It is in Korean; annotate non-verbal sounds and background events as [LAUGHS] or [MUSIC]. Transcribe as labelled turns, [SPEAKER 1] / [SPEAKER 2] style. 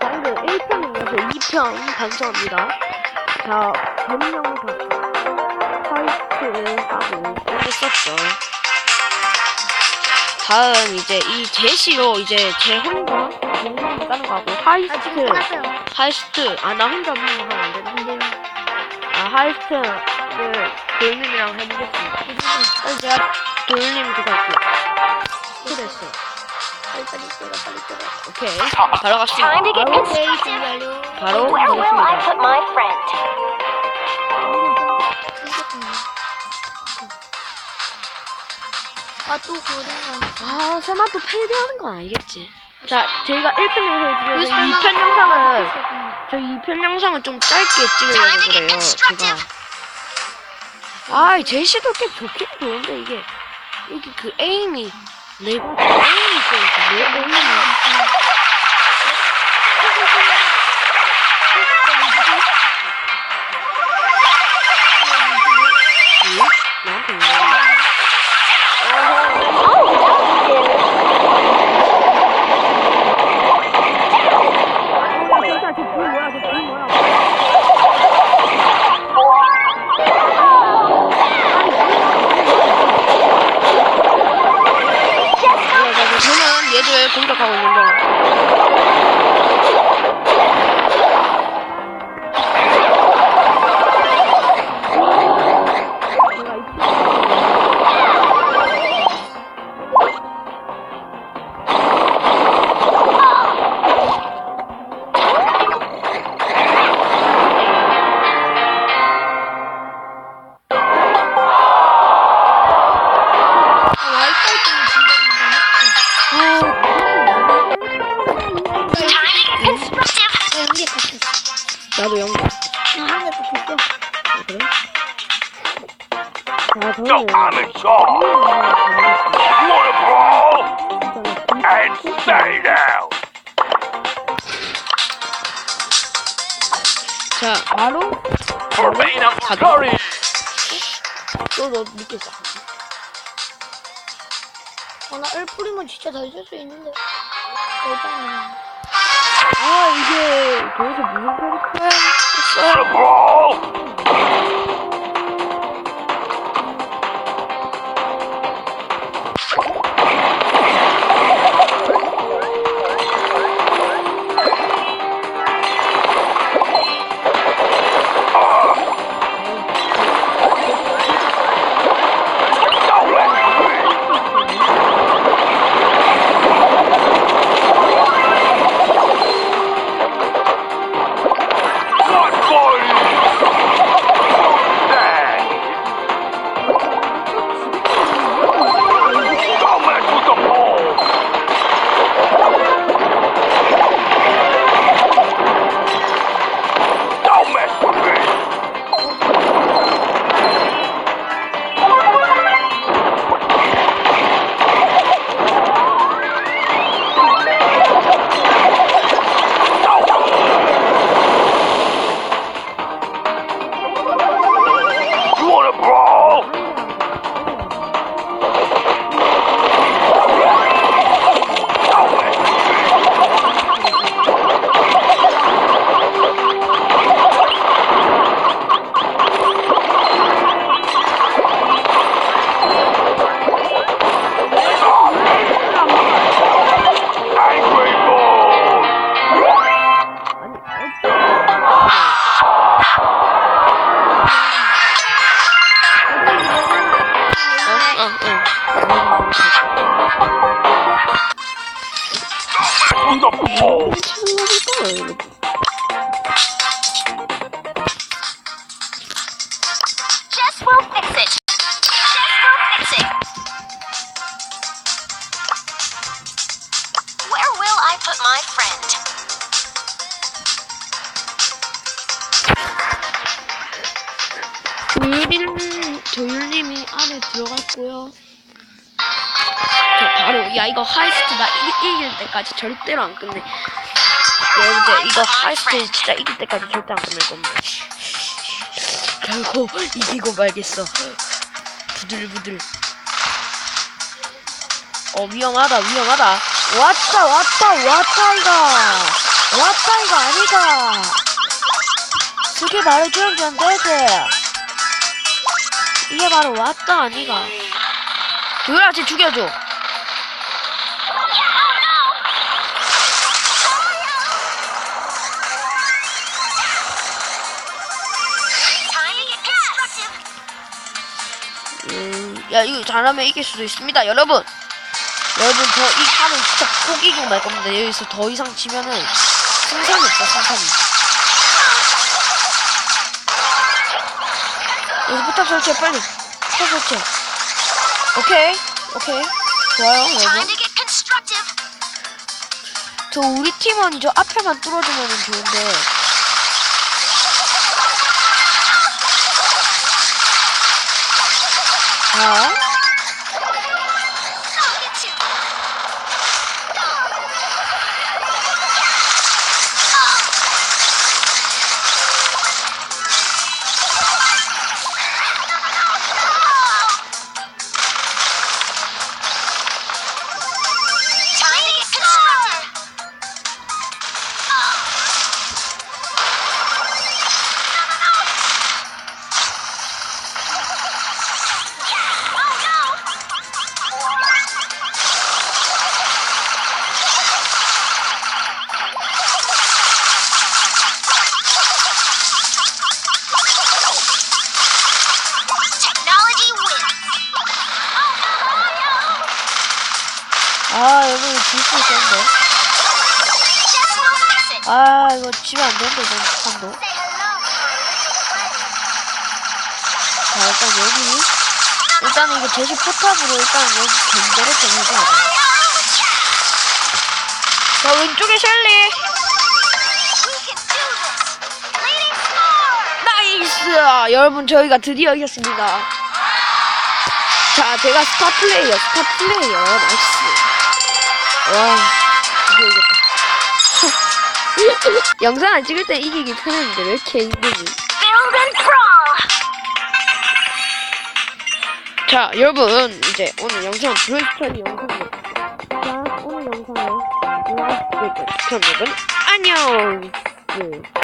[SPEAKER 1] 짱들 1편이어서 2편 방송합니다. 자, 변명사 화이트하고 했었죠. 다음 이제 이 제시로 이제 제 혼자 영상을 따는 거 하고
[SPEAKER 2] 아
[SPEAKER 1] 하이스트. 하이스트 아 나 혼자 하면 하면 안 되는데 아 하이스트를 도윤님이랑 해보겠습니다. 제가 도윤님 그거 할게요. 그랬어.
[SPEAKER 2] 빨리 빨리 찍어 빨리 찍어.
[SPEAKER 1] 오케이 바로 갑시다.
[SPEAKER 3] Time to get
[SPEAKER 2] 바로
[SPEAKER 3] constructive.
[SPEAKER 1] 바로
[SPEAKER 3] Where will I
[SPEAKER 1] 가겠습니다.
[SPEAKER 3] put my friend?
[SPEAKER 2] 아또 고생한.
[SPEAKER 1] 아 설마 또 패배하는 건 아니겠지. 자 저희가 1편 영상을
[SPEAKER 2] 왜
[SPEAKER 1] 찍어서
[SPEAKER 2] 설마
[SPEAKER 1] 2편 영상을 저 2편 영상을 좀 짧게 찍으려고 그래요. 제가. 아 제시도 꽤 좋긴 좋은데 이게 이게 그 에임이 내가 그 에임이 나도 연기.
[SPEAKER 2] 나한개 바뀌었어.
[SPEAKER 1] 그래? 자, 저는
[SPEAKER 4] I'm in charge. Wanna brawl? And stay down.
[SPEAKER 1] 자, 바로
[SPEAKER 4] Remain on
[SPEAKER 1] 가자.
[SPEAKER 4] curry.
[SPEAKER 1] 너너 늦게 자.
[SPEAKER 2] 어나 엘프리면 진짜 잘 쓸 수 있는데. 대단해.
[SPEAKER 1] 아, 이게 도대체 무슨
[SPEAKER 4] brawl? Who's the ball?
[SPEAKER 1] 치는 거볼까 이거.
[SPEAKER 3] Jess will fix it. Jess will fix it. Where will I put my friend?
[SPEAKER 1] 조율님, 조율님이 안에 들어갔고요. 저 바로 야 이거 하이스트 나 이, 이길 때까지 절대로 안 끝내. 여러분들 이거 하이스트 진짜 이길 때까지 절대 안 끝낼 겁니다. 결국 이기고 말겠어. 부들부들. 어 위험하다 위험하다 왔다 왔다 왔다 이가 왔다 이가 아니가 그게 말해주면 안 되지 이게 바로 왔다 아니가 도열아 쟤 죽여줘 야 이거 잘하면 이길 수도 있습니다 여러분. 여러분 저 이 판은 진짜 꼭 이기고 말 겁니다. 여기서 더 이상 지면은 승산이 없다 승산이. 여기 포탑 설치해 빨리. 포탑 설치해 오케이. 오케이. 좋아요 여러분. 저 우리 팀은 저 앞에만 뚫어주면 좋은데 자 아, 여러분 질수 있었는데. 아, 이거 지면 안 되는데, 너무
[SPEAKER 3] hello.
[SPEAKER 1] 자, 일단 여기. 일단은 이거 제시 포탑으로 일단 여기 견제를 좀 해줘야 돼. 자, 왼쪽에
[SPEAKER 3] score.
[SPEAKER 1] 나이스! 여러분, 저희가 드디어 이겼습니다. 자, 제가 스타 플레이어, 스타 플레이어. 나이스. 와, 드디어 이겼다. [LAUGHS] 영상 안 찍을 때 이기기 편했는데 왜 이렇게
[SPEAKER 3] crawl.
[SPEAKER 1] 자, 여러분, 이제 오늘 영상 브레이스터리 영상이에요. 자, 오늘 영상은 이만 끝. 그럼 여러분, 안녕! 네.